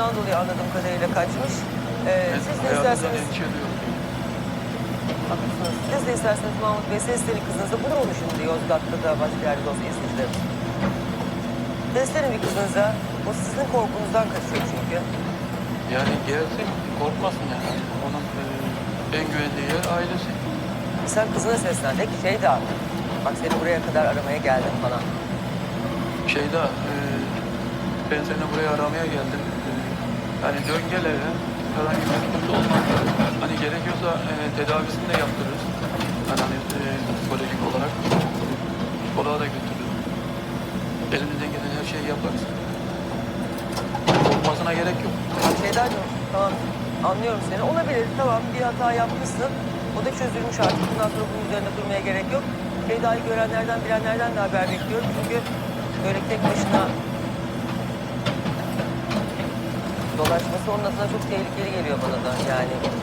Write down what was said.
şundan dolayı anladığım kadarıyla kaçmış. Ee, siz de hayatımdan isterseniz, haklısınız. Siz de isterseniz Mahmut Bey seslenin kızınıza. Bulur onu şimdi Yozgat'ta da başka yerde de olsa izleyicilerimiz. Seslenin bir kızınıza. O sizin korkunuzdan kaçıyor çünkü. Yani gelsin korkmasın yani. Onun e, en güvendiği yer ailesi. Sen kızına seslen. De ki şey de Bak seni buraya kadar aramaya geldim falan. Şeyda, e, ben seni buraya aramaya geldim. Hani dön gel eve. Herhangi bir sıkıntı olmaz. Hani gerekiyorsa e, tedavisini de yaptırırız. Hani, hani e, psikolojik olarak psikoloğa da götürürüz. Elimizden gelen her şeyi yaparız. Korkmasına gerek yok. Şeydacığım tamam anlıyorum seni. Olabilir tamam bir hata yapmışsın. O da çözülmüş artık. Bundan sonra bunun üzerinde durmaya gerek yok. Şeyda'yı görenlerden bilenlerden de haber bekliyorum. Çünkü böyle tek başına dolaşması onun adına çok tehlikeli geliyor bana da yani.